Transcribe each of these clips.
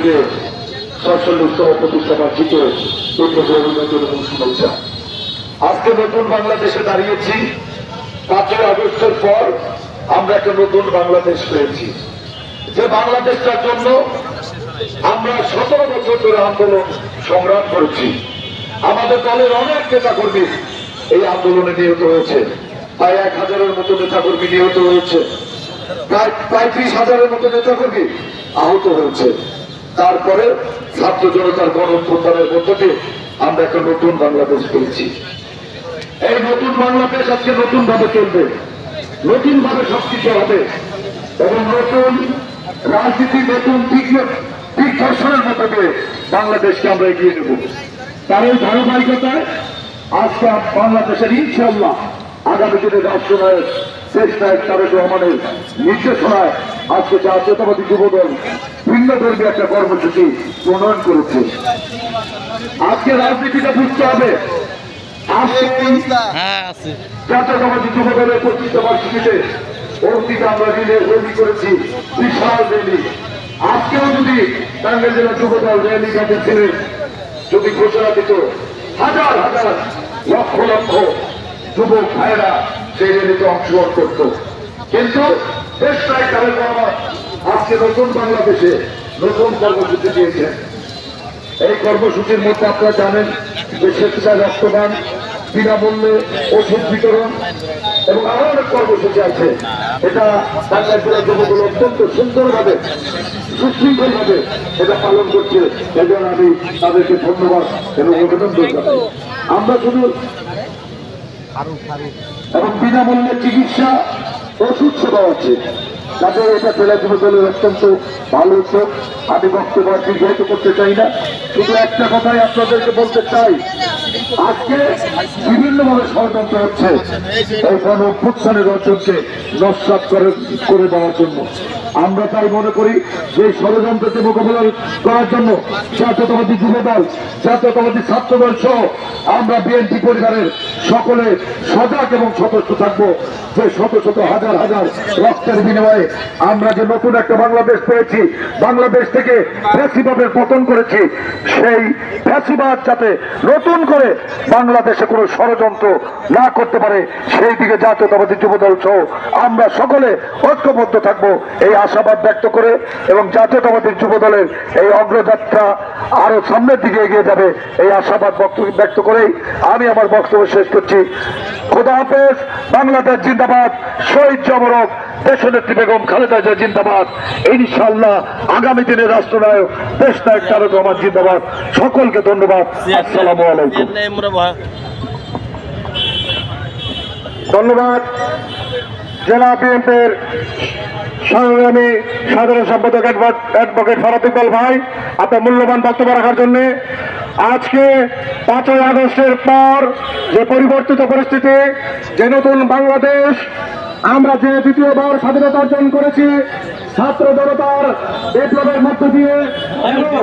থেকে ছয়চল্লিশতম প্রতিষ্ঠা বার্ষিকে অভিনন্দন এবং শুভেচ্ছা। আজকে নতুন বাংলাদেশে দাঁড়িয়েছি, পাঁচই আগস্টের পর আমরা একটা নতুন বাংলাদেশ পেয়েছি। যে বাংলাদেশটার জন্য আমরা সতেরো বছর ধরে আন্দোলন সংগ্রাম করেছি। আমাদের দলের অনেক নেতা কর্মী এই আন্দোলনে নিহত হয়েছে। প্রায় এক হাজারের মতো নেতা কর্মী নিহত হয়েছে। প্রায় প্রায় ত্রিশ হাজারের মতো নেতা কর্মী আহত হয়েছে। তারপরে ছাত্র জনতার গণ অভ্যুত্থানের মধ্য দিয়ে আমরা একটা নতুন বাংলাদেশ পেয়েছি এই নতুন বাংলাদেশ আজকে নতুন ভাবে চলবে। নতুন ভাবে সবকিছু হবে এবং নতুন রাজনীতি, নতুন দিক মতো দিয়ে বাংলাদেশকে আমরা এগিয়ে নেব। তার এই ধারাবাহিকতায় আজকে বাংলাদেশের ইনশাল্লাহ আগামী দিনে রাষ্ট্রনায়ক শেষ নায়ক তারেক রহমানের নির্দেশনায় আজকে জাতীয়তাবাদী যুবদল ভিন্ন ধর্মী একটা কর্মসূচি প্রণয়ন করেছে। আজকে রাজনীতিটা বুঝতে হবে। হ্যাঁ আছে। জাতীয়তাবাদী যুব দলের প্রতিষ্ঠা বার্ষিকীতে অতীতে আমরা রিলে রেলি করেছি বিশাল রেলি আজকেও যদি টাঙ্গাইল জেলা যুব দল র্যালি ছেড়ে যদি ঘোষণা দিত হাজার হাজার লক্ষ লক্ষ যুবক ভাইরা সেই রেলিতে অংশগ্রহণ করত। কিন্তু রহমান আজকে নতুন বাংলাদেশে নতুন কর্মসূচি দিয়েছেন এই কর্মসূচির মধ্যে আপনারা জানেন যে স্বেচ্ছায় রক্তদান, বিনামূল্যে ওষুধ বিতরণ এবং আরও অনেক কর্মসূচি আছে। এটা বাংলাদেশ জেলা যুবগুলো অত্যন্ত সুন্দরভাবে সুশৃঙ্খল ভাবে এটা পালন করছে এজন্য আমি তাদেরকে ধন্যবাদ এবং অভিনন্দন জানাই। আমরা শুধু এবং বিনামূল্যে চিকিৎসা, ওষুধ সেবা আছে। কাজে এটা জেলা দলের অত্যন্ত ভালো উৎসব আমি বক্তব্য দীর্ঘায়িত করতে চাই না। শুধু একটা কথাই আপনাদেরকে বলতে চাই। আজকে বিভিন্নভাবে ষড়যন্ত্র হচ্ছে। এই গণ অভ্যুত্থানের অর্জনকে নস্বাত করে করে দেওয়ার জন্য। আমরা তাই মনে করি যে ষড়যন্ত্রকে মোকাবেলা করার জন্য জাতীয়তাবাদী যুব দল জাতীয়তাবাদী ছাত্র দল সহ আমরা বিএনপি পরিবারের সকলে সজাগ এবং সতর্ক থাকব। যে শত শত হাজার হাজার রক্তের বিনিময়ে আমরা যে নতুন একটা বাংলাদেশ পেয়েছি, বাংলাদেশ থেকে ফ্যাসিবাদের পতন করেছি, সেই ফ্যাসিবাদ যাতে নতুন করে বাংলাদেশে কোনো ষড়যন্ত্র না করতে পারে, সেই দিকে জাতীয়তাবাদী যুবদল সহ আমরা সকলে ঐক্যবদ্ধ থাকব, এই আশাবাদ ব্যক্ত করে এবং জাতীয়তাবাদী যুবদলের এই অগ্রযাত্রা আরও সামনের দিকে এগিয়ে যাবে এই আশাবাদ ব্যক্ত করেই আমি আমার বক্তব্য শেষ করছি। খোদা হাফেজ বাংলাদেশ জিন্দাবাদ শহীদ জমরক দেশনেত্রী বেগম খালেদা জিয়া জিন্দাবাদ। ইনশাল্লাহ আগামী দিনে রাষ্ট্রনায়ক দেশ নায়ক তারেক রহমান জিন্দাবাদ। সকলকে ধন্যবাদ। আসসালামু আলাইকুম। ধন্যবাদ। জেলা বিএনপির সংগ্রামী সাধারণ সম্পাদক অ্যাডভোকেট- ফারাদ ইকবাল ভাই, আপনার মূল্যবান বক্তব্য রাখার জন্য আজকে পাঁচই আগস্টের পর যে পরিবর্তিত পরিস্থিতি, যে নতুন বাংলাদেশ আমরা যে দ্বিতীয়বার স্বাধীনতা অর্জন করেছি ছাত্র জনতার বিপ্লবের মধ্য দিয়ে এবং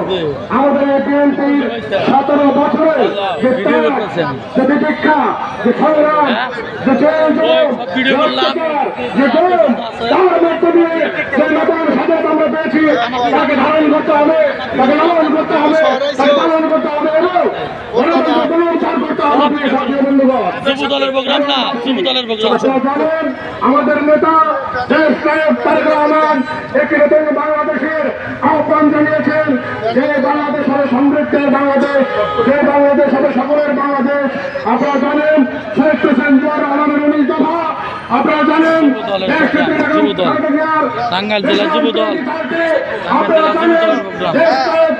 আমাদের বিএনপির সতেরো বছরে যে যে সংগ্রাম যে। যে গরম তার মধ্য দিয়ে যে নতুন স্বাধীনতা আমরা পেয়েছি তাকে ধারণ করতে হবে তাকে লালন করতে হবে তাকে পালন করতে হবে এবং গণতন্ত্র পুনরুদ্ধার করতে হবে প্রিয় সাথী বন্ধুগণ যুব দলের প্রোগ্রাম না যুব দলের প্রোগ্রাম আমাদের নেতা দেশ নায়ক তারেক রহমান একটি নতুন বাংলাদেশের আহ্বান জানিয়েছেন যে বাংলাদেশ হবে সমৃদ্ধের বাংলাদেশ যে বাংলাদেশ হবে সকলের বাংলাদেশ। আপনারা জানেন শেখ হোসেন রহমানের উনিশ দফা। আপনারা জানেন জিয়ার টাঙ্গাইল জেলার যুব দল। আপনারা জানেন। দেশ নায়ক